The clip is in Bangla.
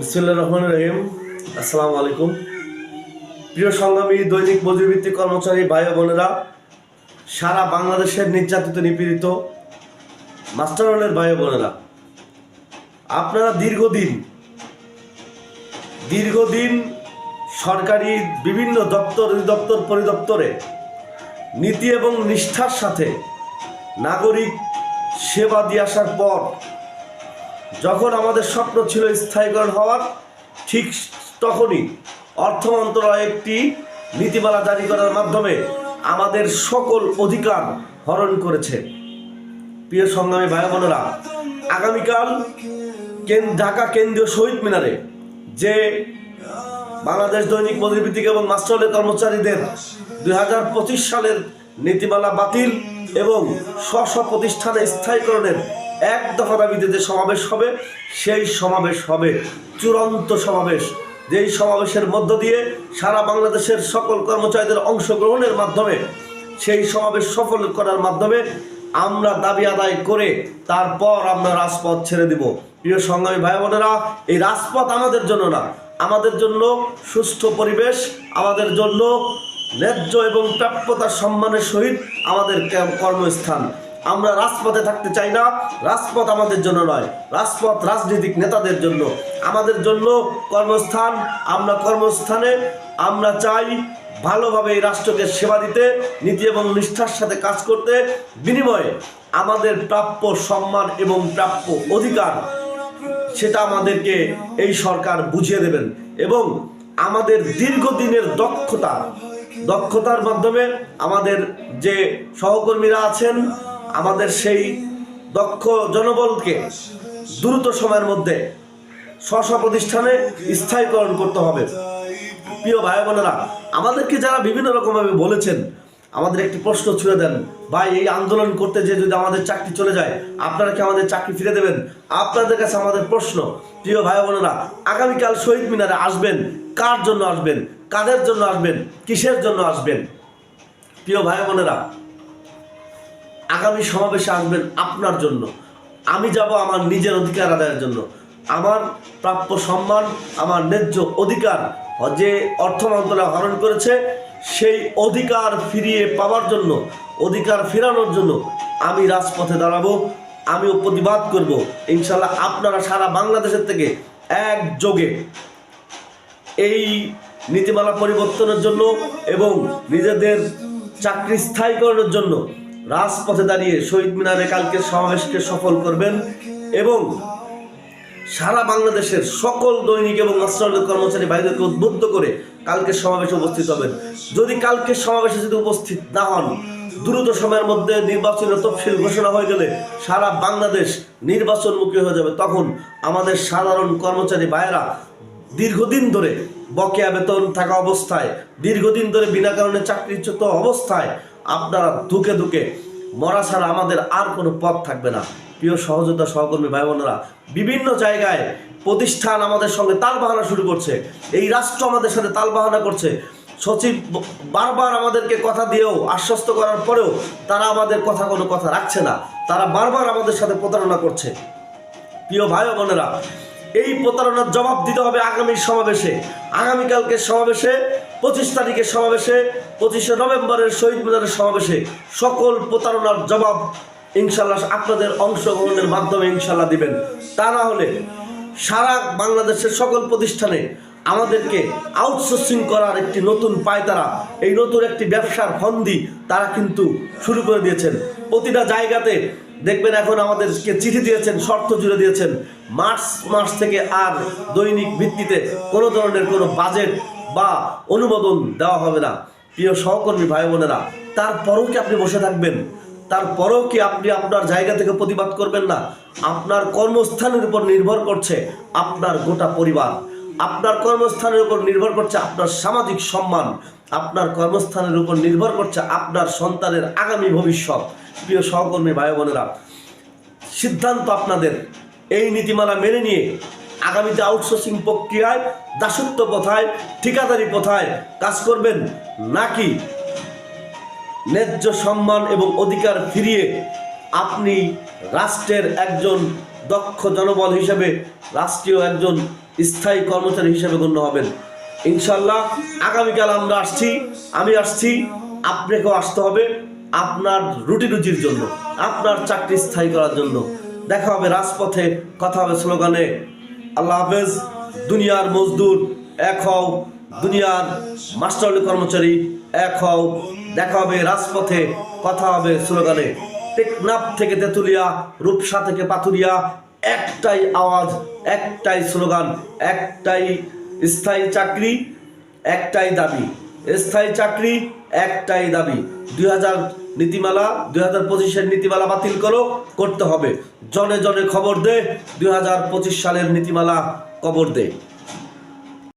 বিসমুল্লাহ রহমান রহিম। আসসালামু আলাইকুম। প্রিয় সংগ্রামী, দৈনিক মজুরিভিত্তিক কর্মচারী ভাই বোনেরা, সারা বাংলাদেশের নির্যাতিত, নিপীড়িত মাস্টারওয়ালের ভাই বোনেরা, আপনারা দীর্ঘদিন দীর্ঘদিন সরকারি বিভিন্ন দপ্তর, অধিদপ্তর, পরিদপ্তরে নীতি এবং নিষ্ঠার সাথে নাগরিক সেবা দিয়ে আসার পর যখন আমাদের স্বপ্ন ছিল স্থায়ীকরণ হওয়ার, ঠিক তখনই অর্থ মন্ত্রণালয় একটি নীতিমালা জারি করার মাধ্যমে আমাদের সকল অধিকার হরণ করেছে। প্রিয় সংগ্রামী ভাই বোনেরা, আগামীকাল ঢাকা কেন্দ্রীয় শহীদ মিনারে যে বাংলাদেশ দৈনিক মজুরিভিত্তিক এবং মাস্টারের কর্মচারীদের দুই হাজার পঁচিশ সালের নীতিমালা বাতিল এবং স্ব প্রতিষ্ঠানে স্থায়ীকরণের এক দফা দাবিতে যে সমাবেশ হবে, সেই সমাবেশ হবে চূড়ান্ত সমাবেশ। যেই সমাবেশের মধ্য দিয়ে সারা বাংলাদেশের সকল কর্মচারীদের অংশগ্রহণের মাধ্যমে, সেই সমাবেশ সফল করার মাধ্যমে আমরা দাবি আদায় করে তারপর আমরা রাজপথ ছেড়ে দিব। প্রিয় সংগ্রামী ভাই বোনেরা, এই রাজপথ আমাদের জন্য না। আমাদের জন্য সুস্থ পরিবেশ, আমাদের জন্য ন্যায্য এবং প্রাপ্যতার সম্মানের সহিত আমাদের কর্মস্থান। আমরা রাজপথে থাকতে চাই না, রাজপথ আমাদের জন্য নয়, রাজপথ রাজনৈতিক নেতাদের জন্য। আমাদের জন্য কর্মস্থান, আমরা কর্মস্থানে, আমরা চাই ভালোভাবে এই রাষ্ট্রকে সেবা দিতে, নীতি এবং নিষ্ঠার সাথে কাজ করতে। বিনিময়ে আমাদের প্রাপ্য সম্মান এবং প্রাপ্য অধিকার, সেটা আমাদেরকে এই সরকার বুঝিয়ে দেবেন এবং আমাদের দীর্ঘদিনের দক্ষতা, দক্ষতার মাধ্যমে আমাদের যে সহকর্মীরা আছেন আমাদের সেই দক্ষ জনবলকে দ্রুত সময়ের মধ্যে স্ব প্রতিষ্ঠানে স্থায়ীকরণ করতে হবে। প্রিয় ভাই বোনেরা, আমাদেরকে যারা বিভিন্ন রকমভাবে বলেছেন, আমাদের একটি প্রশ্ন ছুড়ে দেন, ভাই, এই আন্দোলন করতে যে যদি আমাদের চাকরি চলে যায়, আপনারা কি আমাদের চাকরি ফিরে দেবেন? আপনাদের কাছে আমাদের প্রশ্ন, প্রিয় ভাই বোনেরা, আগামীকাল শহীদ মিনারে আসবেন, কার জন্য আসবেন, কাদের জন্য আসবেন, কিসের জন্য আসবেন? প্রিয় ভাই বোনেরা আগামী সমাবেশে আসবেন আপনার জন্য। আমি যাব আমার নিজের অধিকার আদায়ের জন্য। আমার প্রাপ্য সম্মান, আমার ন্যায্য অধিকার যে অর্থ মন্ত্রণালয় হরণ করেছে, সেই অধিকার ফিরিয়ে পাওয়ার জন্য, অধিকার ফেরানোর জন্য আমি রাজপথে দাঁড়াবো, আমিও প্রতিবাদ করব। ইনশাল্লাহ আপনারা সারা বাংলাদেশের থেকে একযোগে এই নীতিমালা পরিবর্তনের জন্য এবং নিজেদের চাকরি স্থায়ীকরণের জন্য রাজপথে দাঁড়িয়ে শহীদ মিনারে কালকে সমাবেশকে সফল করবেন এবং সারা বাংলাদেশের সকল দৈনিক এবং মাস্টার কর্মচারী ভাইদেরকে উদ্বুদ্ধ করে কালকে সমাবেশে উপস্থিত হবেন। যদি কালকে সমাবেশে যদি উপস্থিত না হন, দ্রুত সময়ের মধ্যে নির্বাচনের তফসিল ঘোষণা হয়ে গেলে সারা বাংলাদেশ নির্বাচনমুখী হয়ে যাবে। তখন আমাদের সাধারণ কর্মচারী ভাইয়েরা দীর্ঘদিন ধরে বকেয়া বেতন থাকা অবস্থায়, দীর্ঘদিন ধরে বিনা কারণে চাকরিচ্যুত অবস্থায় আপনারা ধুকে ধুকে মরা ছাড়া আমাদের আর কোনো পথ থাকবে না। প্রিয় সহযোদ্ধা সহকর্মী ভাই বোনেরা, বিভিন্ন জায়গায় প্রতিষ্ঠান আমাদের সঙ্গে তাল বাহানা শুরু করছে। এই রাষ্ট্র আমাদের সাথে তাল বাহানা করছে। সচিব বারবার আমাদেরকে কথা দিয়েও, আশ্বস্ত করার পরেও তারা আমাদের কথা কোনো কথা রাখছে না। তারা বারবার আমাদের সাথে প্রতারণা করছে। প্রিয় ভাই বোনেরা, এই প্রতারণার জবাব দিতে হবে আগামী সমাবেশে। আগামীকালকে সমাবেশে পঁচিশ তারিখের সমাবেশে, পঁচিশে নভেম্বরের শহীদ মিনারের সমাবেশে সকল প্রতারণার জবাব ইনশাল্লাহ আপনাদের অংশগ্রহণের মাধ্যমে ইনশাল্লাহ দিবেন। তা না হলে সারা বাংলাদেশের সকল প্রতিষ্ঠানে আমাদেরকে আউটসোর্সিং করার একটি নতুন পায়তারা, এই নতুন একটি ব্যবসার ফন্দি তারা কিন্তু শুরু করে দিয়েছেন। প্রতিটা জায়গাতে দেখবেন এখন আমাদেরকে চিঠি দিয়েছেন, শর্ত জুড়ে দিয়েছেন। মার্চ মাস থেকে আর দৈনিক ভিত্তিতে কোনো ধরনের কোনো বাজেট বা অনুমোদন দেওয়া হবে না। প্রিয় সহকর্মী ভাই বোনেরা, তারপরেও কি আপনি বসে থাকবেন? তারপরেও কি আপনি আপনার জায়গা থেকে প্রতিবাদ করবেন না? আপনার কর্মস্থানের উপর নির্ভর করছে আপনার গোটা পরিবার। আপনার কর্মস্থানের উপর নির্ভর করছে আপনার সামাজিক সম্মান। আপনার কর্মস্থানের উপর নির্ভর করছে আপনার সন্তানের আগামী ভবিষ্যৎ। প্রিয় সহকর্মী ভাই বোনেরা, সিদ্ধান্ত আপনাদের। এই নীতিমালা মেনে নিয়ে আগামীতে আউটসোর্সিং প্রক্রিয়ায়, দাসত্ব প্রথায়, ঠিকাদারি প্রথায় কাজ করবেন নাকি ন্যায্য সম্মান এবং অধিকার ফিরিয়ে আপনি রাষ্ট্রের একজন দক্ষ জনবল হিসেবে, রাষ্ট্রীয় একজন স্থায়ী কর্মচারী হিসেবে গণ্য হবেন? ইনশাল্লাহ আগামীকাল আমরা আসছি, আমি আসছি, আপনাকেও আসতে হবে আপনার রুটি রুজির জন্য, আপনার চাকরি স্থায়ী করার জন্য। দেখা হবে রাজপথে, কথা হবে স্লোগানে। আল্লাহ হাফেজ, দুনিয়ার মজদুর, এক হও। দুনিয়ার মাস্টারলি কর্মচারী, এক হও। দেখা হবে রাজপথে, কথা হবে স্লোগানে। টেকনাফ থেকে তেতুলিয়া, রূপসা থেকে পাথুরিয়া, একটাই আওয়াজ, একটাই স্লোগান, একটাই স্থায়ী চাকরি, একটাই দাবি। স্থায়ী চাকরি, একটাই দাবি। দুই হাজার নীতিমালা, দুই হাজার পঁচিশের নীতিমালা বাতিল করো, করতে হবে। জনে জনে খবর দে, দুই হাজার পঁচিশ সালের নীতিমালা কবর দে।